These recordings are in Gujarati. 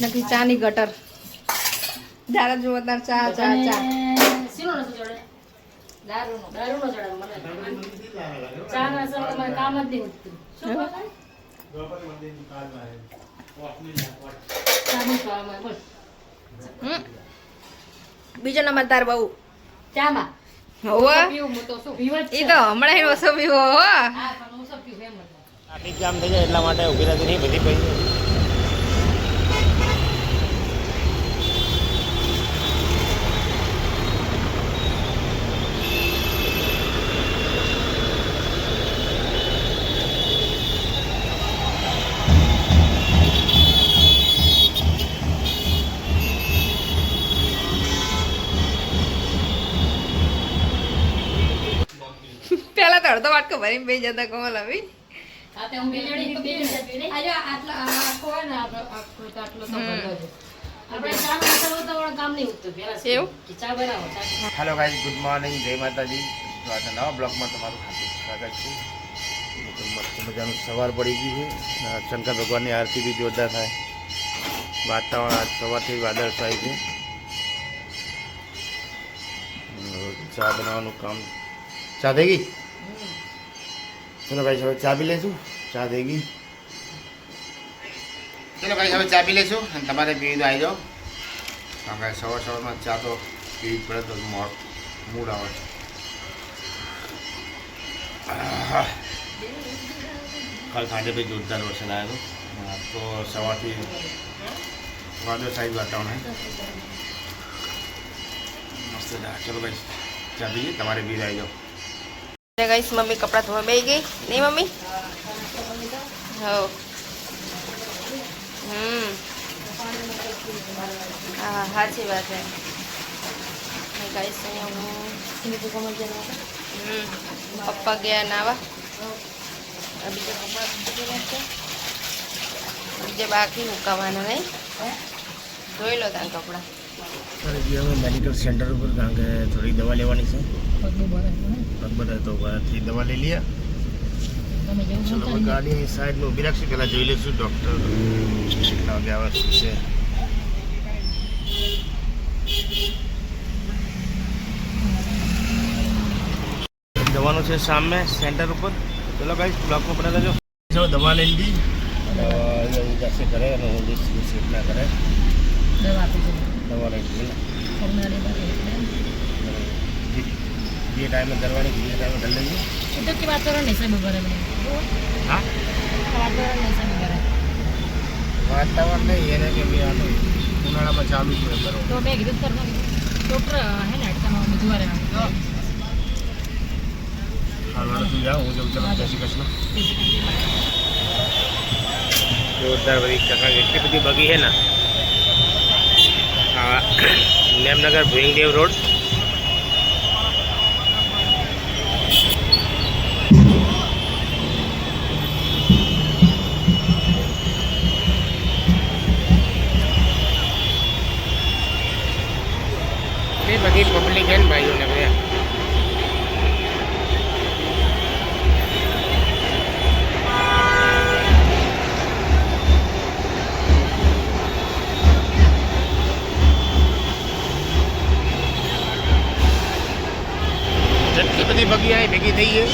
નક્કી ચાની ગટર. જ્યારે જુઓ તાર ચા ચા ચા. શીનો નથી જોડે. દારૂનો દારૂનો જોડે મને. ચા ના સર મને કામ જ નહીં ઉઠતું શું કહો તમે? ચા નહીં પીવામાં, બોલ. હમ. બીજો નંબર તાર બહુ. ચામાં? એ તો હમણાં ઓછો પીવો. ટ્રાફિક જામ થઈ જાય એટલા માટે ઊભી રહેતી નહીં બધી પૈસા શું? એવું? કે ચા બનાવો ચા. હેલો ગાઈઝ ગુડ મોર્નિંગ જય માતાજી. તો આજે નવા બ્લોગમાં તમારું હાર્દિક સ્વાગત છે. મસ્ત મજાનું સવાર પડી ગયું છે. શંકર ભગવાનની આરતી બી જોરદાર થાય. વાતાવરણ આજ સવારથી વાદળ થાય છે. ચા બનાવવાનું કામ. ચા થઈ ગઈ? ચલો ભાઈ, હવે ચા પી લઈશું ચા થઈ ગઈ. ચલો ભાઈ, હવે ચા પી લઈશું અને તમારે પીવી તો આવી જાઓ. કારણ કે સવાર સવારમાં ચા તો પીવી પડે, તો મોડ આવે. કાલ સાંજે ભાઈ જોરદાર વરસાદ આવ્યો તો સવારથી વાદળ સાઈડ વાતાવરણ મસ્ત ચલો ભાઈ, ચા પીએ તમારે બી આવી જાઓ. ગઈશ મમ્મી કપડાં ધોવા બેસી ગઈ. નહીં મમ્મી? હો હમ. હા સાચી વાત છે. ગાઈસ હમ. પપ્પા ગયા નાવા બીજા બાકી મૂકાવાના નહીં. ધોઈ લો ત્યાં કપડાં. સર જે અમે મેડિકલ સેન્ટર ઉપર કારણ કે થોડી દવા લેવાની છે? પગ બધા તો બહારથી દવા લઈ લઈએ. ચલો હવે ગાડી ગાડીની સાઈડમાં ઊભી રાખશું પહેલાં જોઈ લઈશું ડૉક્ટર કેટલા વાગે આવે શું છે. દવાનું છે સામે સેન્ટર ઉપર. ચલો ભાઈ બ્લોકમાં પડે રહેજો ચલો દવા લઈ લીધી દવા જશે કરે અને હું રિસીપ્ટ ના કરે. દવા આપી એટલે. જે ટાઈમે કરવાની જે ટાઈમે કરી લઈએ એ તો કે વાતાવરણ નહીં સાહેબ. હા વાતાવરણ ભરે. વાતાવરણ નહીં એને કે મેં આનું ઉનાળામાં ચાલુ જ બરોબર તો મેં કીધું તરત ડોક્ટર હે ને અટકામાં બુધવારે. હાલવાનું તું જા હું જઉં ચલો જય શ્રી કૃષ્ણ જોરદાર બધી ટકા એટલી બધી બગી છે ને હા મેમનગર ભુઈંગદેવ રોડ એ બધી પબ્લિક છે ને બધા બગી આવી ભેગી થઈ છે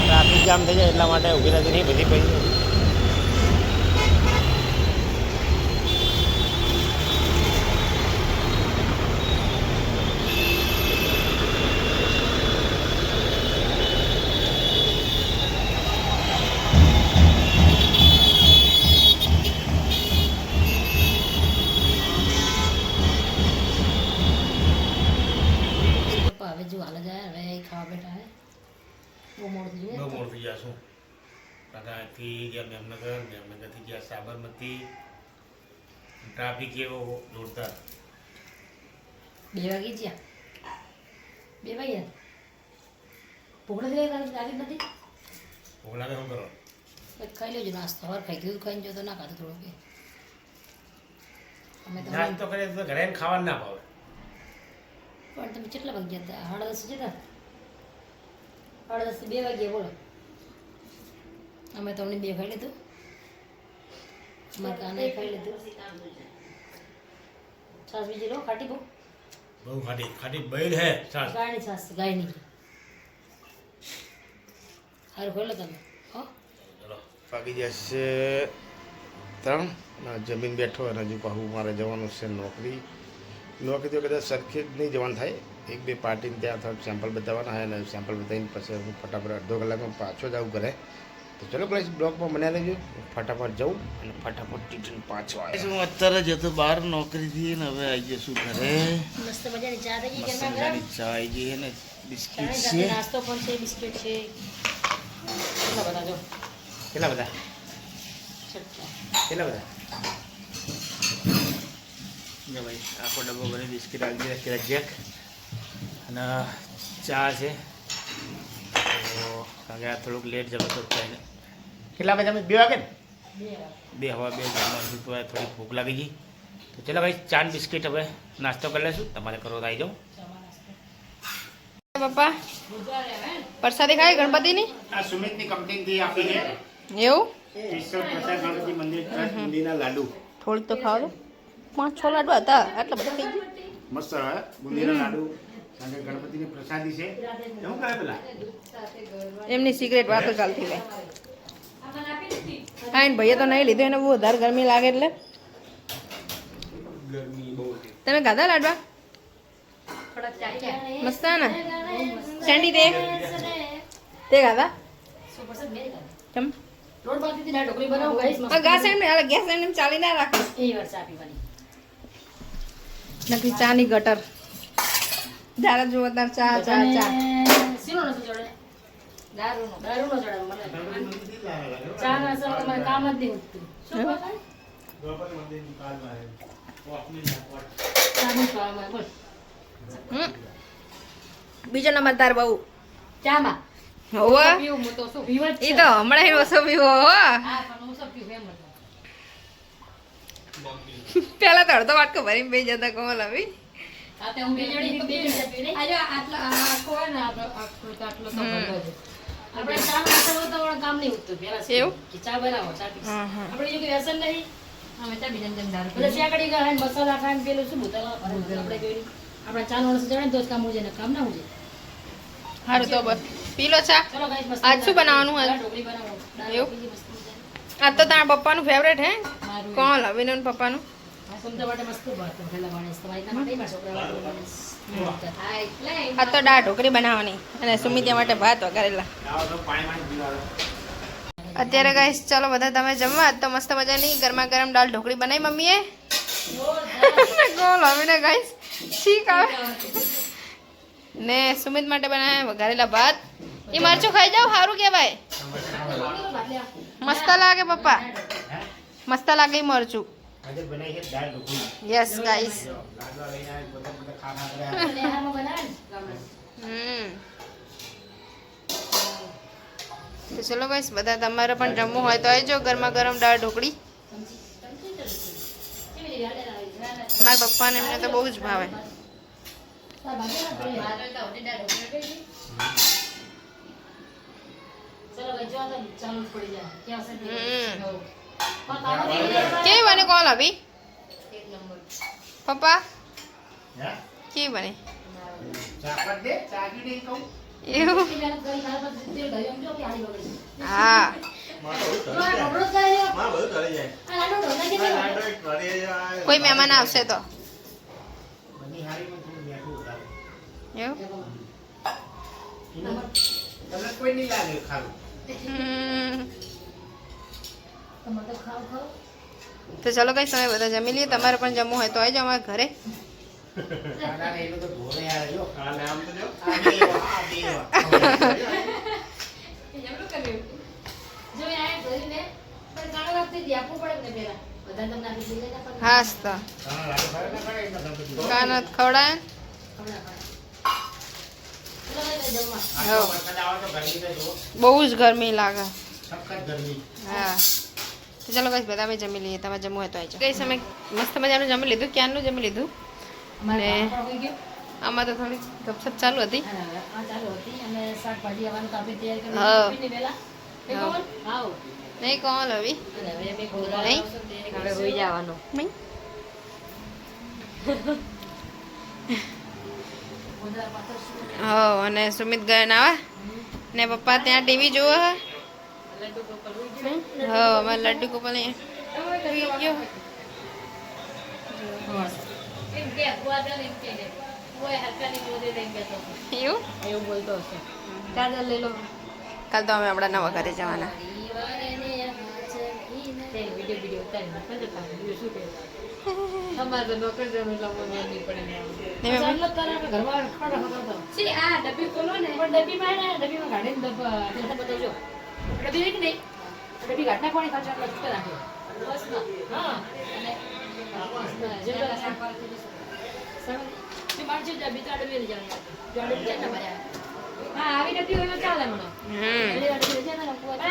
ટ્રાફિક જામ થઈ જાય એટલા માટે ઊભી રહેતી નહીં, બધી પૈસા ગયા ટ્રાફિક એવો જોરદાર. બે વાગે જ્યાં બે વાગ્યા પોગડા નથી લાગી લાગી જ નથી? ઓલાને શું કરો? ખાઈ લેજો નાસ્તો હવે ખાઈ ગયું ખાઈને જો તો ના ખાધું થોડું કે અમે તો નાસ્તો કરીએ તો ઘરે ખાવાનું ના ભાવે. પણ તમે કેટલા વાગ્યા હતા સાડા દસ જતા? સાડા દસ બે વાગ્યા બોલો. અમે તમને બે ખાઈ લીધું. અમારે ખાઈ લીધું છાસ બીજી લો ખાટી બહુ બહુ ખાટી ખાટી બૈલ હે સાસ ગાયની છાસ ગાયની સારું ખાઈ તમે હો પાકી જશે ત્રણ જમીન બેઠો અને હજુ પાછું મારે જવાનું છે નોકરી નોકરી તો કદાચ સરખી જ નહીં જવાનું થાય એક બે પાર્ટીને ત્યાં થોડાક સેમ્પલ બતાવવાના હોય અને સેમ્પલ બતાવીને પછી હું ફટાફટ અડધો કલાકમાં પાછો જ આવું ઘરે તો ચલો પ્લીઝ બ્લોકમાં બનાવી લેજો ફટાફટ જાઉં અને ફટાફટ ટીચન પાછો આવે હું અત્યારે જતો બહાર નોકરીથી ને હવે આવી જશું ઘરે. મસ્ત મજાની ચા થઈ ગઈ ગરમા ગરમ ચા આવી ગઈ ને. બિસ્કિટ છે. નાસ્તો પણ છે બિસ્કિટ છે. કેટલા બધા જો? કેટલા બધા? કેટલા બધા? જો ભાઈ આખો ડબ્બો ભરી બિસ્કિટ આવી ગયા કે જેક. અને ચા છે. કારણ થોડુંક લેટ જતો તો થઈને કેટલા વાગે તમે? બે વાગે ને? બે હવા બે જમવાનું તો થોડી ભૂખ લાગી ગઈ. તો ચલો ભાઈ ચાન બિસ્કિટ હવે નાસ્તો કરી લેશું તમારે કરો તો આવી જાઓ. પપ્પા? પ્રસાદી ખાય ગણપતિની? આ સુમિતની કંપનીથી આપી છે. એવું? ઈશ્વર પ્રસાદ ગણપતિ મંદિર ટ્રસ્ટ બુંદીના લાડુ. થોડીક તો ખાવ પાંચ છ લાડુ હતા. આટલા બધા થઈ ગયા. મસ્ત બુંદીના લાડુ. કારણ કે ગણપતિની પ્રસાદી છે. એવું કહે પેલા. એમની સિગરેટ વાતો ચાલતી હોય હા ભાઈએ તો નહીં લીધું એને બહુ વધારે ગરમી લાગે એટલે. ગરમી બહુ છે તમે ગાધા લાડવા? મસ્ત હે ને સેન્ડી તે તે ગાધા? કેમ? ચાલી ના રાખો. એ ચા ની ચાની ગટર. જ્યારે જુઓ ત્યારે ચા ચા ચા શીનો નતો જોડે? દારૂનો. દારૂનો જોડે મને. ચા ના સર તમારે કામ જ નહીં ઉઠતું. શું કહો તમે? ચાનું કામ હોય, બોલ. હમ. બીજો નંબર તાર બહુ ચામાં. ઈ તો હમણાં એ ઓછો હો હા, પણ હું શું પીવું એમ જ. પેલા તો અડધો વાટકો ભરીને બે જતા કોમલ આવી આપણો ચા તો કામ નહીં ઉઠતું પહેલા શું? એવું? કે ચા બનાવો ચા પીશું. હા, હા. આપણે જો વ્યસન નહીં. અમે ચા બીજાને જેમ દારૂ પીએ. પછી આગળ ઈ મસાલા ખાય પેલું શું ભૂતળા આપણે જોઈને આપણે ચા નો જણે તો કામ ઉજે ને કામ ના ઉજે. સારું તો બસ. પીલો ચા. આજ શું બનાવવાનું આજ? ઢોકળી બનાવો. એવું? ઢોકળી આ તો તારા પપ્પાનું ફેવરેટ હે? કોણ? પપ્પા પપ્પાનું? આ ના તો દાળ ઢોકળી બનાવવાની અને સુમિત્યા માટે ભાત વઘારેલા. અત્યારે ગાઈસ ચાલો બધા તમે જમવા તો મસ્ત મજાની ગરમા ગરમ દાળ ઢોકળી બનાવી મમ્મીએ. કોણ અવિને ગાઈસ છીક આવે. ને સુમિત માટે બનાવ્યા વઘારેલા ભાત. એ મરચું ખાઈ જાવ સારું કહેવાય. મસ્ત લાગે પપ્પા. મસ્ત લાગે ઈ મરચું. આજે બનાવી છે દાળ ઢોકળી. યસ ગાઈસ લાડવા લઈને આવે બધા બધા ખા ખા નેહામાં બનાવે હમ. ચલો ગાઈસ બધા તમારે પણ જમવું હોય તો આવજો ગરમા ગરમ દાળ ઢોકળી? મારા પપ્પાને એમને તો બહુ જ ભાવે. ચલો ભાઈ, જો તો ચાલુ પડી જાય. ક્યાં કેવી બને કોલ અભી પપ્પા? કેવી બને? એવું. હા. કોઈ મહેમાન આવશે તો. એવું? કોઈ નહીં લાગે ખાવ. તો ચલો કઈ સમય બધા જમી લઈએ તમારે પણ જમવું હોય તો આવી જાઓ અમારા ઘરે. હાસ તો ઘણા લાડુ ખરા ના ખરા એમાં ગણપતિ. કાનત ખવડાય. બહુ જ ગરમી લાગે. હા. તો ચાલો ગાઈસ બધા અમે જમી લઈએ. તમે જમવું હોય તો આવી ગઈ અમે મસ્ત મજાનું જમી લીધું. ક્યારનું જમી લીધું? અને આમાં તો થોડી ગપસપ ચાલુ હતી. ચાલુ હા. હા. નહીં કોણ હવે. નહીં? હવે હોઈ જવાનું. નહીં? હો અને સુમિત ગયા નાવા ને પપ્પા ત્યાં ટીવી જોવે. હે અમારે લડ્ડુ ગોપાલ ગયો. એવું? એવું બોલતો હશે. કાજલ લઈ લો. કાલ તો અમે આપણા નવા ઘરે જવાના. ને ડબ્બી ખોલો ને. ને, ડબ્બીમાં કાઢીને ડબ્બા- ડબ્બા બતાવજો. ડબ્બી કે નહીં? આપણે છૂટા નાખો. બસમાં. હા. અને બસમાં. જે પેલા શાકભાજી સમજ? જે માણસો ડબ્બી તો આ ડબ્બી લઈ જવાની. જો આ ડબ્બી છે ને ભર્યા. હા, આવી ડબ્બી હોય તો ચાલે મને. હમ પેલી વાર ડબ્બી છે ને, પણ એટલે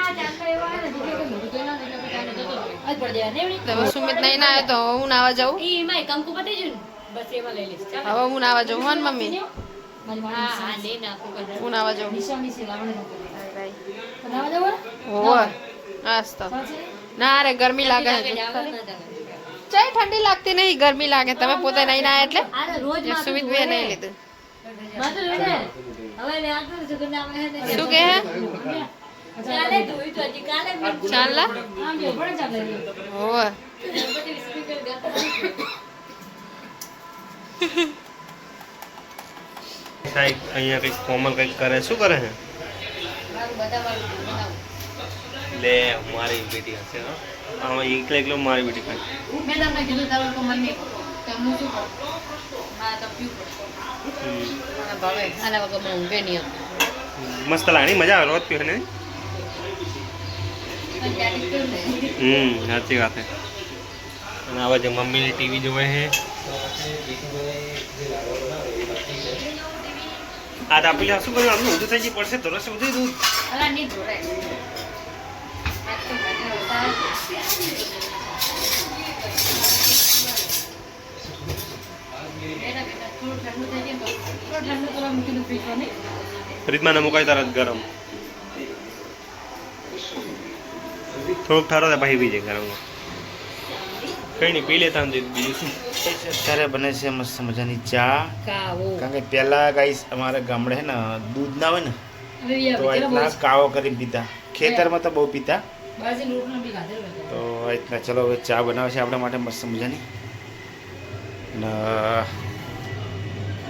આપણે ચાંદલો જતો રહે. આ જ પડી જાય, ને એવડી? તો હવે સુમિત નહીં ના આવે તો હું નાવા જાઉં કંકુ પતી જ બસ એમાં લઈ લઈશ. હવે હું નાવા જાઉં હો મમ્મી. હું નાવા જાઉં હોવે હાસ તો સાચે? ના રે ગરમી લાગે લાગે, છે જાવા જ ના ચાલે. ચાય ઠંડી લાગતી નહીં ગરમી લાગે તમે પોતે નહીં ના એટલે આને રોજ ને માથું સુમિત ધોવે. બે નહીં લીધું માથું ધોવે ને. હવે એને આટલું જ હતું ને આપણે હે ને- શું કહે હે? ચાલે ધોયું તો હજી કાલે મેં ચાલ લા આમ જો, ભલે ચાલે. હોવે બધી સ્પીકર ગાતા. કંઈક અહીંયા કંઈક કોમલ કંઈક કરે શું કરે છે મારું બધાવાળું બનાવું. લે મારી બેટી હશે હા. આમાં એકલો એકલો મારી બેટી ખાય. મેં તમને કીધું તારું તો મન તો હું શું કરું? હા તો પીવું પડે હમ. ભાવે આના વગર મને ઊંઘે નહીં મસ્ત લાગણી મજા આવે રોજ પીવે ને હમ સાચી વાત છે. અને આવા જે મમ્મીની ટીવી જોવે છે આ આપેલી શું કર્યું આમનું ઊંધું થઈ ગયું પડશે તો રસ બધું દૂધ. જાય ને મુકાય તરત ગરમ. થોડુંક ઠારો થાય પછી બીજે જાય નહીં પી લેતા બીજું શું? અત્યારે બને છે મસ્ત મજાની ચા. કારણ કે પહેલા ગાઈસ અમારા ગામડે હે ને દૂધ ના હોય ને તો આ કાવો કરી પીતા. ખેતરમાં તો બહુ પીતા. તો. આ ચલો હવે ચા બનાવે છે આપણા માટે મસ્ત મજાની. ને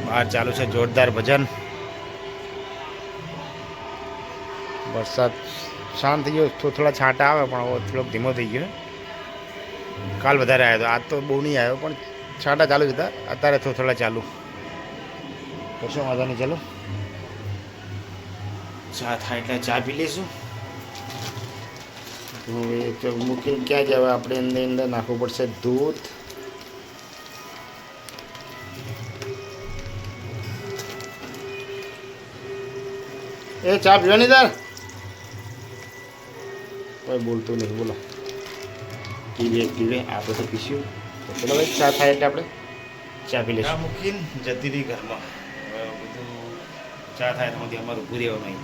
બહાર ચાલુ છે જોરદાર ભજન. વરસાદ શાંત થઈ ગયો થોડા થોડા છાંટા આવે પણ હવે થોડોક ધીમો થઈ ગયો. કાલ વધારે આવ્યો આજ તો બહુ નહીં આવ્યો, પણ છાંટા ચાલુ જ હતા. અત્યારે થોડા થોડા ચાલુ. કશો વાંધો નહીં, ચાલો. ચા થાય એટલે ચા પી લઈશું. હવે મૂકીને ક્યાં જવા? આપણે અંદર અંદર નાખવું પડશે દૂધ. એ ચા પીવાની તાર? કોઈ બોલતું નહીં, બોલો. પીવે પીવે આ બધું પીશું તો ભાઈ, ચા થાય એટલે આપણે ચા પી લઈશું. મૂકીને જતી રહી ઘરમાં. બધું ચા થાય તો અમારું ઊભું રહેવાનું આવી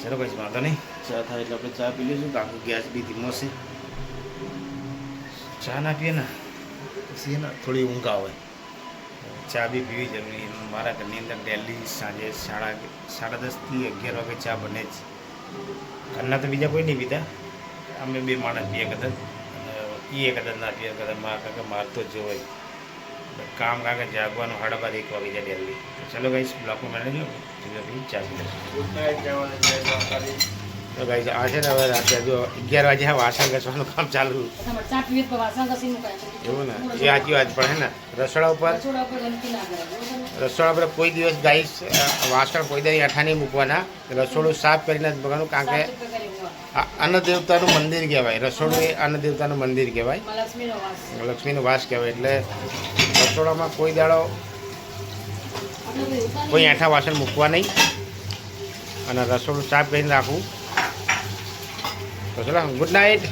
ચલો ભાઈ, વાંધો નહીં. ચા થાય એટલે આપણે ચા પી લઈશું. કારણ ગેસ બી ધીમો છે. ચા ના પીએ ને, પછી ને થોડી ઊંઘ આવે. ચા બી પીવી જરૂરી. મારા ઘરની અંદર ડેલી સાંજે સાડા સાડા દસથી અગિયાર વાગે ચા બને જ. ઘરના તો બીજા કોઈ નહીં પીતા. અમે બે માણસ બે કદાચ અને એ કદાચ ના પીએ કદાચ મારા કાકા મારતો જ હોય. કામ કાકા જાગવાનું સાડા બાર એક વાગી જાય ડેલી ચલો ગાઈશ બ્લોકમાં મેળવી લો પછી ચા તો ગાઈસ આ છે ને હવે રાતે જો અગિયાર વાગે હા વાસણ ઘસવાનું કામ ચાલુ. એવું ને? એ સાચી વાત પણ હે ને? રસોડા ઉપર? રસોડા ઉપર કોઈ દિવસ ગાઈશ વાસણ કોઈ દિવસ આઠા નહીં મૂકવાના. રસોડું સાફ કરીને જ મૂકવાનું કારણ કે સાફ સુથરું કરી મૂકવા. આ અન્ન દેવતાનું મંદિર કહેવાય. રસોડું એ અન્ન દેવતાનું મંદિર કહેવાય. માં લક્ષ્મીનો વાસ. કહેવાય. એટલે રસોડામાં કોઈ દાડો કોઈ આઠા વાસણ મૂકવા નહીં. અને રસોડું સાફ કરીને રાખવું. તો ચલો ગુડ નાઇટ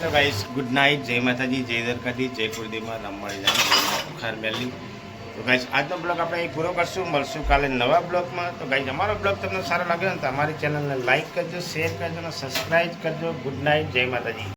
તો ગાઈસ ગુડ નાઇટ જય માતાજી જય દરકાજી જય કુરદીમાં રમવાણી જાણ ખાર મેલી તો ગાઈસ આજનો બ્લોગ આપણે અહીં પૂરો કરશું. મળશું કાલે નવા બ્લોગમાં તો ગાઈસ અમારો બ્લોગ તમને સારો લાગ્યો ને તો અમારી ચેનલને લાઈક કરજો શેર કરજો અને સબસ્ક્રાઈબ કરજો. ગુડ નાઇટ જય માતાજી.